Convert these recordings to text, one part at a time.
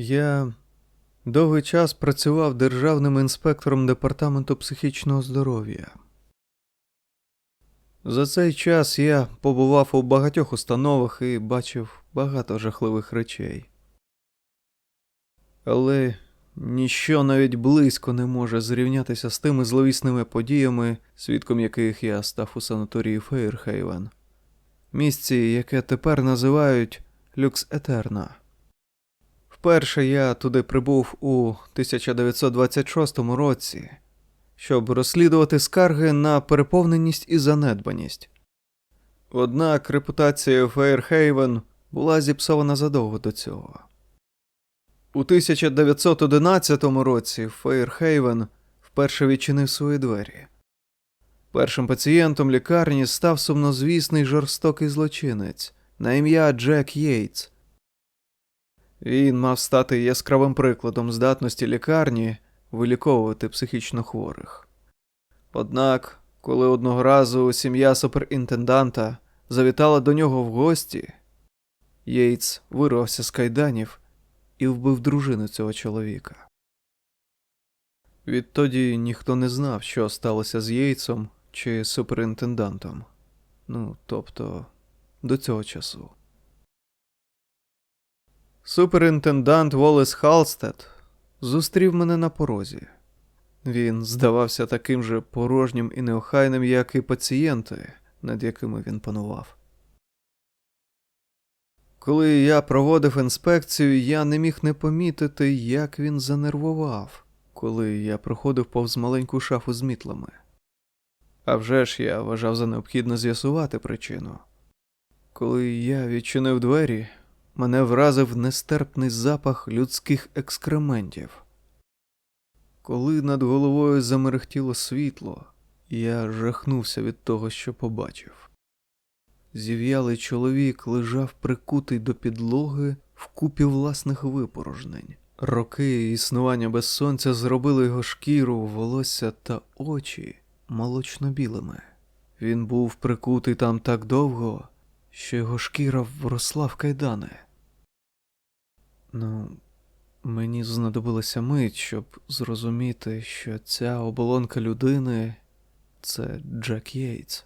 Я довгий час працював державним інспектором департаменту психічного здоров'я. За цей час я побував у багатьох установах і бачив багато жахливих речей. Але ніщо навіть близько не може зрівнятися з тими зловісними подіями, свідком яких я став у санаторії Фейрхейвен, місці, яке тепер називають Люкс Етерна. Вперше я туди прибув у 1926 році, щоб розслідувати скарги на переповненість і занедбаність. Однак репутація Фейрхейвен була зіпсована задовго до цього. У 1911 році Фейрхейвен вперше відчинив свої двері. Першим пацієнтом лікарні став сумнозвісний жорстокий злочинець на ім'я Джек Єйтс. Він мав стати яскравим прикладом здатності лікарні виліковувати психічно хворих. Однак, коли одного разу сім'я суперінтенданта завітала до нього в гості, Єйтс вирвався з кайданів і вбив дружину цього чоловіка. Відтоді ніхто не знав, що сталося з Єйцом чи суперінтендантом. Ну, тобто, до цього часу. Суперінтендант Волес Халстед зустрів мене на порозі. Він здавався таким же порожнім і неохайним, як і пацієнти, над якими він панував. Коли я проводив інспекцію, я не міг не помітити, як він занервував, коли я проходив повз маленьку шафу з мітлами. А вже ж я вважав за необхідне з'ясувати причину. Коли я відчинив двері, мене вразив нестерпний запах людських екскрементів. Коли над головою замерехтіло світло, я жахнувся від того, що побачив. Зів'ялий чоловік лежав прикутий до підлоги в купі власних випорожнень. Роки існування без сонця зробили його шкіру, волосся та очі молочно-білими. Він був прикутий там так довго, що його шкіра вросла в кайдани. Ну, мені знадобилася мить, щоб зрозуміти, що ця оболонка людини це Джек Єйтс.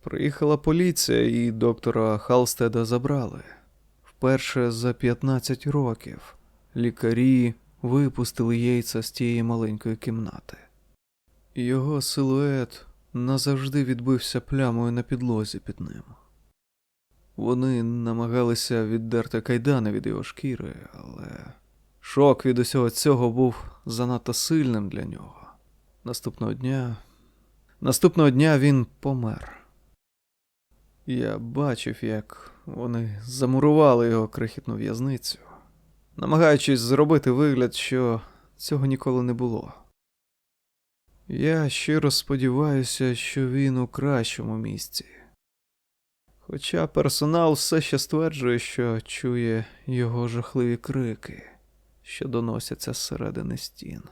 Приїхала поліція і доктора Халстеда забрали. Вперше за 15 років лікарі випустили Єйца з тієї маленької кімнати. Його силует назавжди відбився плямою на підлозі під ним. Вони намагалися віддерти кайдани від його шкіри, але шок від усього цього був занадто сильним для нього. Наступного дня. Наступного дня він помер. Я бачив, як вони замурували його крихітну в'язницю, намагаючись зробити вигляд, що цього ніколи не було. Я щиро сподіваюся, що він у кращому місці. Хоча персонал все ще стверджує, що чує його жахливі крики, що доносяться зсередини стін.